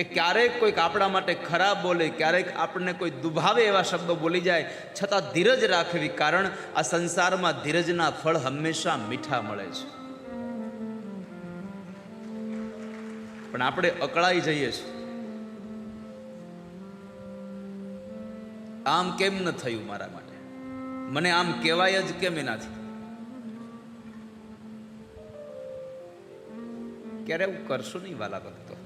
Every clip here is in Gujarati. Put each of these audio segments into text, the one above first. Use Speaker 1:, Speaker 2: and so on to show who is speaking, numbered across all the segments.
Speaker 1: કે ક્યારેક કોઈક આપણા માટે ખરાબ બોલે, ક્યારેક આપણને કોઈ દુભાવે એવા શબ્દો બોલી જાય, છતાં ધીરજ રાખવી કારણ આ સંસારમાં ધીરજના ફળ હંમેશા મીઠા મળે છે. પણ આપણે અકળાઈ જઈએ છીએ. આમ કેમ ન થયું મારા માટે? મને આમ કહેવાય જ કેમ એનાથી? ક્યારે એવું કરશો નહીં વાલા ભક્તો?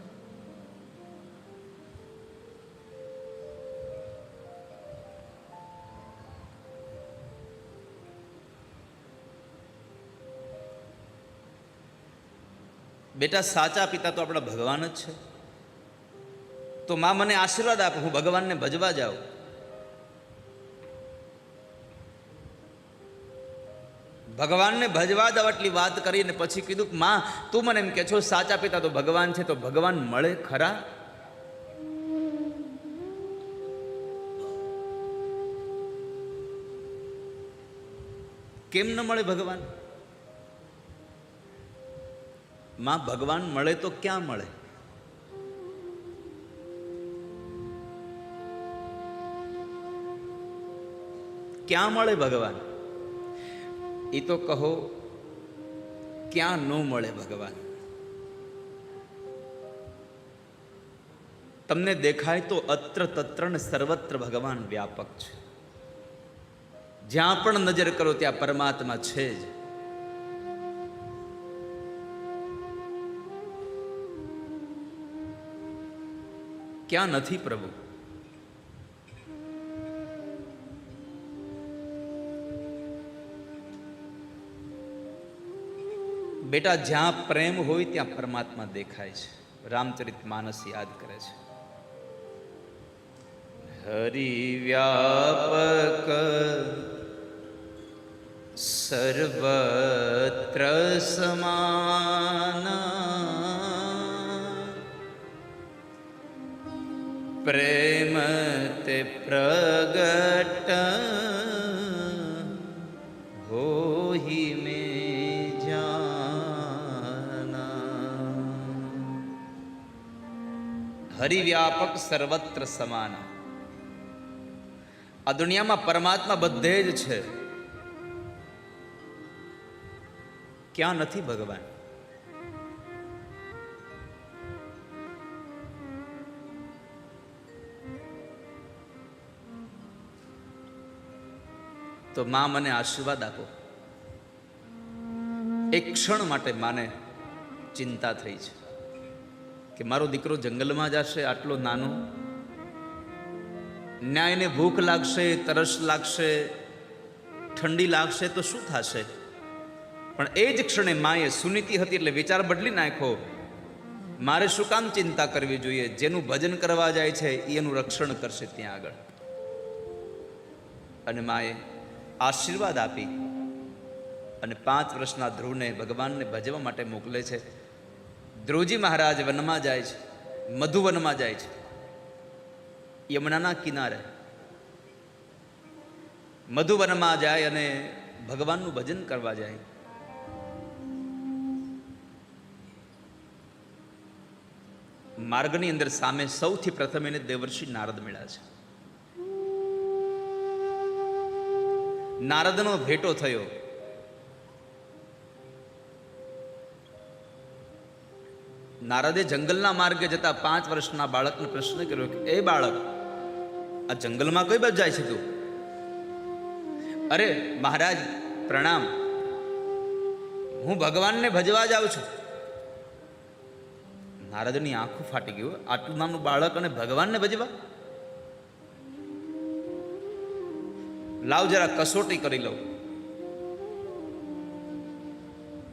Speaker 1: બેટા, સાચા પિતા તો આપણા ભગવાન જ છે. તો માં મને આશીર્વાદ આપો, હું ભગવાનને ભજવા જાઉં. ભગવાનને ભજવા દઉં આટલી વાત કરીને પછી કીધું કે, માં, તું મને એમ કે છો, સાચા પિતા તો ભગવાન છે, તો ભગવાન મળે ખરા? કેમ ન મળે ભગવાન? માં ભગવાન મળે તો ક્યાં મળે? ક્યાં મળે ભગવાન? એ તો કહો, ક્યાં ન મળે ભગવાન? તમને દેખાય તો અત્ર તત્ર ને સર્વત્ર ભગવાન વ્યાપક છે. જ્યાં પણ નજર કરો, ત્યાં પરમાત્મા છે જ. ક્યાં નથી પ્રભુ? બેટા, જ્યાં પ્રેમ હોય ત્યાં પરમાત્મા દેખાય છે. રામચરિત માનસ યાદ કરે છે. હરિ વ્યાપક સર્વત્ર સમાના પ્રેમ તે પ્રગટ હોહી મે હરિવ્યાપક સર્વત્ર સમાન. આ દુનિયામાં પરમાત્મા બધે જ છે. ક્યાં નથી ભગવાન? તો મા મને આશીર્વાદ આપો. એક ક્ષણ માટે માને ચિંતા થઈ છે કે મારો દીકરો જંગલમાં જશે, આટલો નાનો. ન્યાયને ભૂખ લાગશે, તરસ લાગશે, ઠંડી લાગશે, તો શું થશે? પણ એ જ ક્ષણે માએ સુનીતિ હતી એટલે વિચાર બદલી નાખ્યો. મારે શું કામ ચિંતા કરવી જોઈએ? જેનું ભજન કરવા જાય છે એનું રક્ષણ કરશે ત્યાં આગળ. અને માએ આશીર્વાદ આપી અને પાંચ વર્ષના ધ્રુવને ભગવાનને ભજવા માટે મોકલે છે. ધ્રુવજી મહારાજ વનમાં જાય છે, મધુવનમાં જાય છે, યમુનાના કિનારે. મધુવનમાં જાય અને ભગવાનનું ભજન કરવા જાય. માર્ગની અંદર સામે સૌથી પ્રથમ એને દેવર્ષિ નારદ મળ્યા છે. નારદનો ભેટો થયો. નારદે જંગલના માર્ગે જતા પાંચ વર્ષના બાળકને પ્રશ્ન કર્યો કે, એ બાળક, આ જંગલમાં કઈ બાજુ જાય છે તું? અરે, મહારાજ, પ્રણામ. હું ભગવાનને ભજવા જાઉં છું. નારદની આંખો ફાટી ગયું આટલું નામનું બાળક અને ભગવાનને ભજવા? લાવ જરા કસોટી કરી લઉં.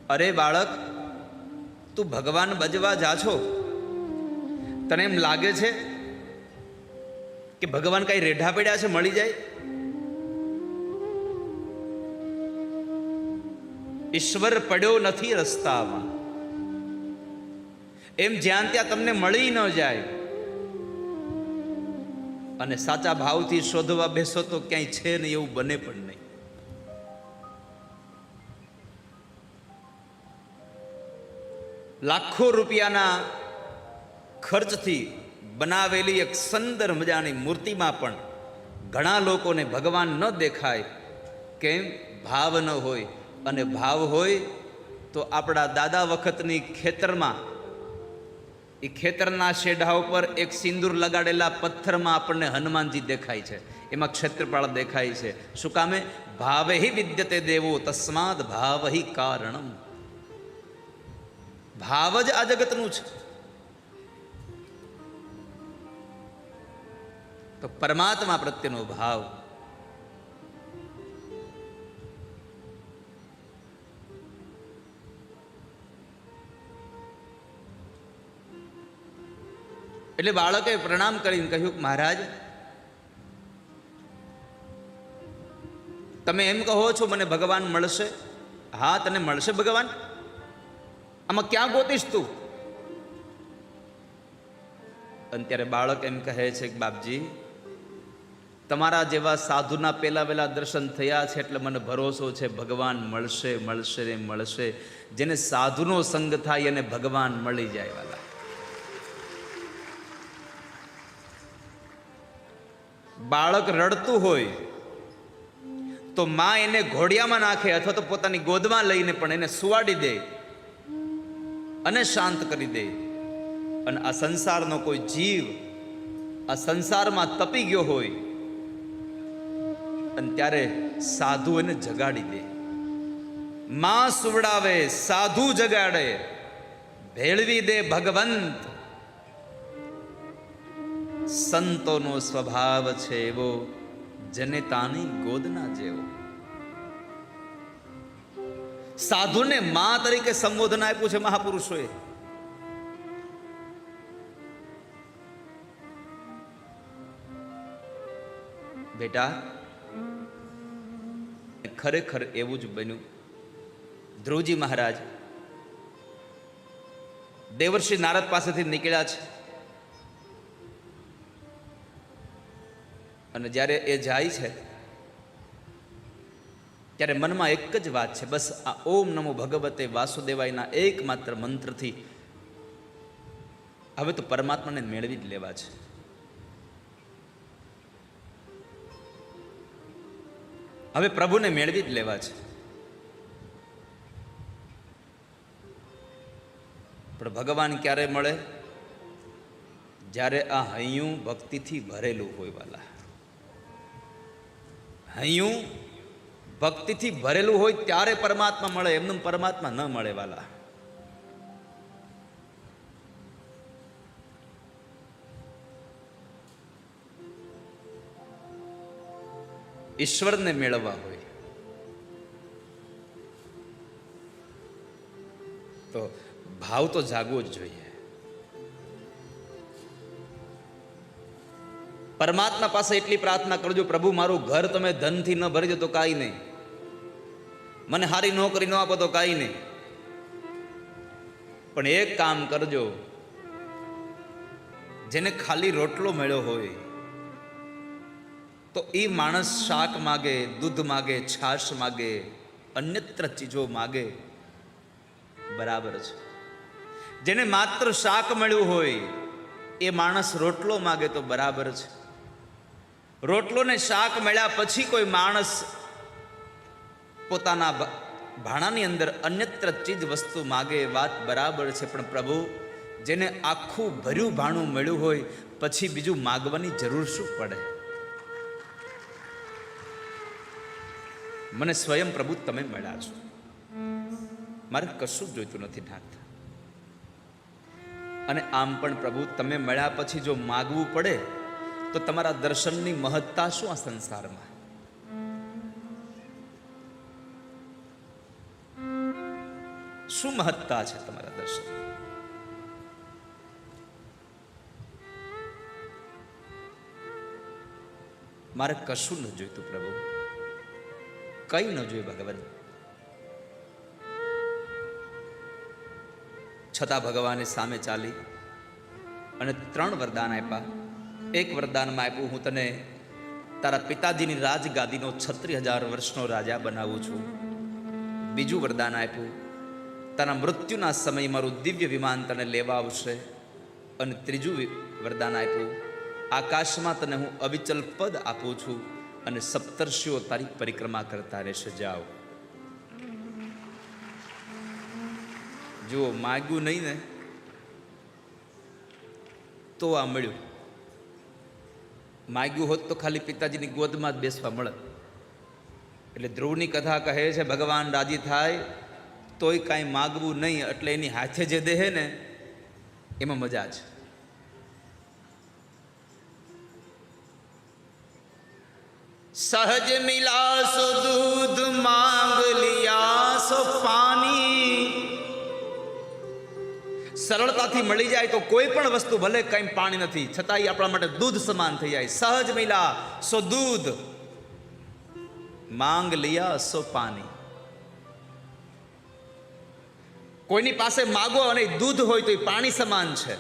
Speaker 1: અરે બાળક, તું ભગવાન બજવા જા છો. તને એમ લાગે છે કે ભગવાન કઈ રેઢા પડ્યા છે, મળી જાય? ઈશ્વર પડ્યો નથી રસ્તામાં. એમ જ્યાં ત્યાં તમને મળી ન જાય અને સાચા ભાવથી શોધવા બેસો તો ક્યાંય છે નહીં એવું બને પણ નહીં. લાખો રૂપિયાના ખર્ચથી બનાવેલી એક સુંદર મજાની મૂર્તિમાં પણ ઘણા લોકોને ભગવાન ન દેખાય કેમ? ભાવ ન હોય. અને ભાવ હોય તો આપણા દાદા વખતની ખેતરમાં એ ખેતરના શેઢા ઉપર એક સિંદૂર લગાડેલા પથ્થરમાં આપણને હનુમાનજી દેખાય છે. એમાં ક્ષેત્રપાળ દેખાય છે. શું કામે? ભાવહી વિદ્યતે દેવો તસ્માદ ભાવહિ કારણમ. ભાવ જ આ જગતનું છે. તો પરમાત્મા પ્રત્યેનો ભાવ એટલે બાળકે પ્રણામ કરીને કહ્યું મહારાજ, તમે એમ કહો છો મને ભગવાન મળશે? હા, તને મળશે ભગવાન. આમાં ક્યાં ગોતીશ તું? અને ત્યારે બાળક એમ કહે છે કે બાપજી, તમારા જેવા સાધુના પહેલા વહેલા દર્શન થયા છે એટલે મને ભરોસો છે ભગવાન મળશે મળશે ને મળશે. જેને સાધુનો સંગ થાય એને ભગવાન મળી જાય વાલા. બાળક રડતું હોય, તો માં એને ઘોડિયામાં નાખે અથવા તો પોતાની ગોદમાં લઈને પણ એને સુવાડી દે અને શાંત કરી દે. અને આ સંસારનો કોઈ જીવ આ સંસારમાં તપી ગયો હોય, અને ત્યારે સાધુ એને જગાડી દે. માં સુવડાવે, સાધુ જગાડે, ભેળવી દે ભગવંત. સંતોનો સ્વભાવ છે એવો જનેતાની ગોદના જેવો. સાધુને મા તરીકે સંબોધન આપ્યું છે મહાપુરુષોએ. બેટા, ખરેખર એવું જ બન્યું. ધ્રુવજી મહારાજ, દેવર્ષિ નારદ પાસેથી નીકળ્યા છે. અને જ્યારે એ જાય છે, ત્યારે મનમાં એક જ વાત છે, બસ આ ઓમ નમો ભગવતે વાસુદેવાયના એકમાત્ર મંત્રથી હવે તો પરમાત્માને મેળવી જ લેવા છે. હવે પ્રભુને મેળવી જ લેવા છે. પણ ભગવાન ક્યારે મળે? જ્યારે આ હૈયું ભક્તિથી ભરેલું હોય વાલા. હૈયું ભક્તિથી ભરેલું હોય ત્યારે પરમાત્મા મળે, એમનું પરમાત્મા ન મળે વાલા. ઈશ્વરને મેળવવા હોય. તો ભાવ તો જાગવો જ જોઈએ. પરમાત્મા પાસે એટલી પ્રાર્થના કરજો, પ્રભુ, મારું ઘર તમે ધનથી ન ભરજો તો કાંઈ નહીં. મને સારી નોકરી ન આપો તો કાંઈ નહીં. પણ એક કામ કરજો, જેને ખાલી રોટલો મળ્યો હોય, તો એ માણસ શાક માગે, દૂધ માગે, છાશ માગે, અન્યત્ર ચીજો માગે. બરાબર છે. જેને માત્ર શાક મળ્યું હોય, એ માણસ રોટલો માગે તો બરાબર છે. રોટલો ને શાક મળ્યા પછી કોઈ માણસ પોતાના ભાણાની અંદર અન્યત્ર ચીજ વસ્તુ માગે વાત બરાબર છે, પણ પ્રભુ, જેને આખું ભર્યું ભાણું મળ્યું હોય, પછી બીજું માગવાની જરૂર શું પડે? મને સ્વયં પ્રભુ તમે મળ્યા છો. મારે કશું જ જોઈતું નથી નાથતા અને આમ પણ પ્રભુ, તમે મળ્યા પછી જો માગવું પડે તો તમારા દર્શનની મહત્તા શું આ સંસારમાં? શું મહત્તા છે તમારા દર્શન? મારે કશું ન જોઈતું પ્રભુ. કઈ ન જોયું ભગવાન. છતાં ભગવાને સામે ચાલી અને ત્રણ વરદાન આપ્યા. એક વરદાનમાં આપ્યું, હું તને તારા પિતાજીની રાજગાદીનો છત્રીસ હજાર વર્ષનો રાજા બનાવું છું. બીજું વરદાન આપ્યું, તારા મૃત્યુના સમયે મારું દિવ્ય વિમાન તને લેવા આવશે. અને ત્રીજું વરદાન આપ્યું, આકાશમાં તને હું અવિચલ પદ આપું છું અને સપ્તર્ષિઓ તારી પરિક્રમા કરતા રહેશે. જાઓ. જુઓ, માગ્યું નહીં ને, તો આ મળ્યું. માગ્યું હોત તો ખાલી પિતાજીની ગોદમાં જ બેસવા મળે એટલે ધ્રુવની કથા કહે છે, ભગવાન રાજી થાય, તોય કાંઈ માગવું નહીં, એટલે એની હાથે જે દેહે ને, એમાં મજા છે. સહજ મિલા દૂધ માંગ સરળતાથી મળી જાય તો કોઈ પણ વસ્તુ ભલે કંઈ પાણી નથી, છતાંય આપણા માટે દૂધ સમાન થઈ જાય. સહજ મિલા, સો દૂધ. માંગ લિયા, સો પાણી કોઈની પાસે માગો અને દૂધ હોય તો એ પાણી સમાન છે.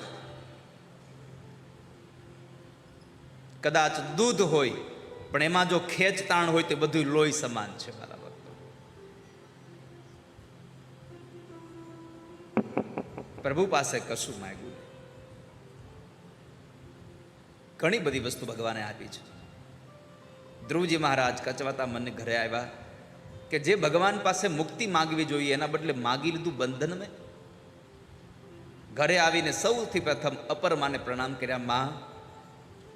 Speaker 1: કદાચ દૂધ હોય, પણ એમાં જો ખેંચતાણ હોય તો બધું લોહી સમાન છે મારા પ્રભુ પાસે કશું માગ્યું ઘણી બધી વસ્તુ ભગવાને આપી છે. ધ્રુવજી મહારાજ કચવાતા મને ઘરે આવ્યા કે જે ભગવાન પાસે મુક્તિ માગવી જોઈએ, એના બદલે માગી લીધું બંધન મેં. ઘરે આવીને સૌથી પ્રથમ અપર માને પ્રણામ કર્યા, માં,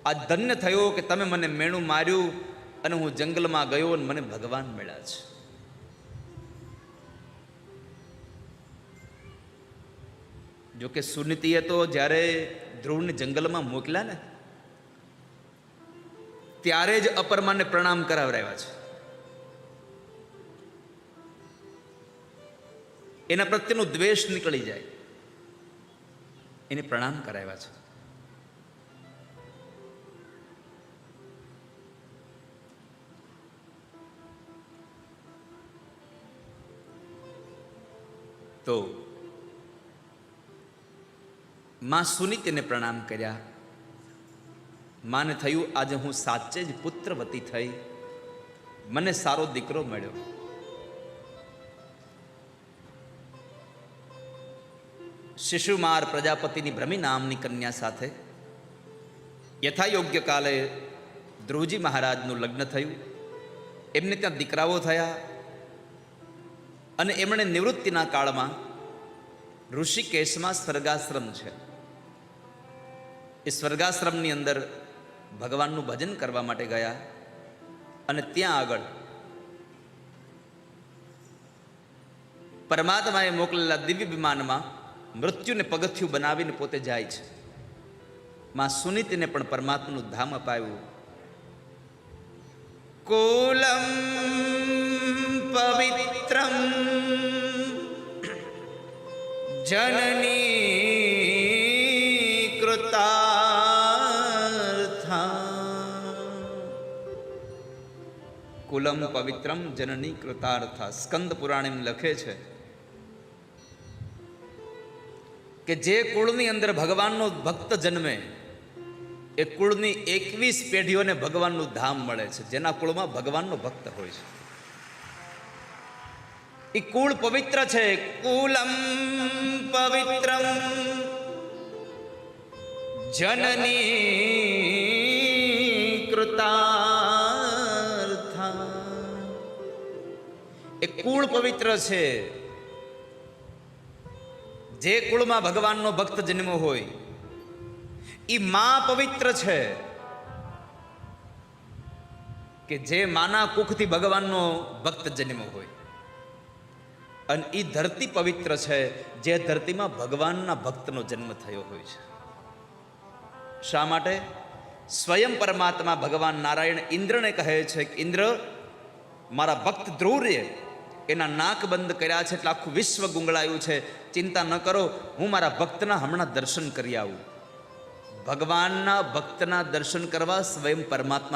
Speaker 1: આ ધન્ય થયો કે તમે મને મેણું માર્યું અને હું જંગલમાં ગયો અને મને ભગવાન મળ્યા છે. જો કે સુનીતિએ તો જ્યારે ધ્રુવને જંગલમાં મોકલ્યા ને, ત્યારે જ અપરમાને પ્રણામ કરાવરાવ્યા છે. એના પ્રત્યેનો દ્વેષ નીકળી જાય. એને પ્રણામ કરાવ્યા છે. તો માં સુનીતિને પ્રણામ કર્યા. માને થયું, આજે હું સાચે જ પુત્રવતી થઈ. મને સારો દીકરો મળ્યો. શિશુમાર પ્રજાપતિની ભ્રમી નામની કન્યા સાથે યથાયોગ્ય કાલે ધ્રુવજી મહારાજનું લગ્ન થયું. એમને ત્યાં દીકરાઓ થયા અને એમણે નિવૃત્તિના કાળમાં ઋષિકેશમાં સ્વર્ગાશ્રમ છે. એ સ્વર્ગાશ્રમની અંદર ભગવાનનું ભજન કરવા માટે ગયા અને ત્યાં આગળ પરમાત્માએ મોકલેલા દિવ્ય વિમાનમાં મૃત્યુને પગથિયું બનાવીને પોતે જાય છે. માં સુનીતિને પણ પરમાત્માનું ધામ અપાયું. કોલમ પવિત્રમ જનની કુલમ પવિત્રમ જનની કૃતાર્થા સ્કંદ પુરાણ એમ લખે છે કે જે કુળની અંદર ભગવાનનો ભક્ત જન્મે એ કુળની એકવીસ પેઢીઓને ભગવાનનું ધામ મળે છે જેના કુળમાં ભગવાનનો ભક્ત હોય છે એ કુળ પવિત્ર છે કુલમ પવિત્રમ જનની કુળ પવિત્ર છે. જે કુળમાં ભગવાનનો ભક્ત જન્મ્યો હોય એ મા પવિત્ર છે. કે જે માના કુખથી ભગવાનનો ભક્ત જન્મ્યો હોય. અને એ ધરતી પવિત્ર છે, જે ધરતીમાં ભગવાનના ભક્તનો જન્મ થયો હોય છે. શા માટે? સ્વયં પરમાત્મા ભગવાન નારાયણ ઇન્દ્રને કહે છે કે, ઇન્દ્ર, મારા ભક્ત ધ્રુવએ એના નાક બંધ કર્યા છે એટલે આખું વિશ્વ ગુંગળાયું છે. ચિંતા ન કરો, હું મારા ભક્તના હમણાં દર્શન કરી આવું. ભગવાનના ભક્તના દર્શન કરવા સ્વયં પરમાત્મા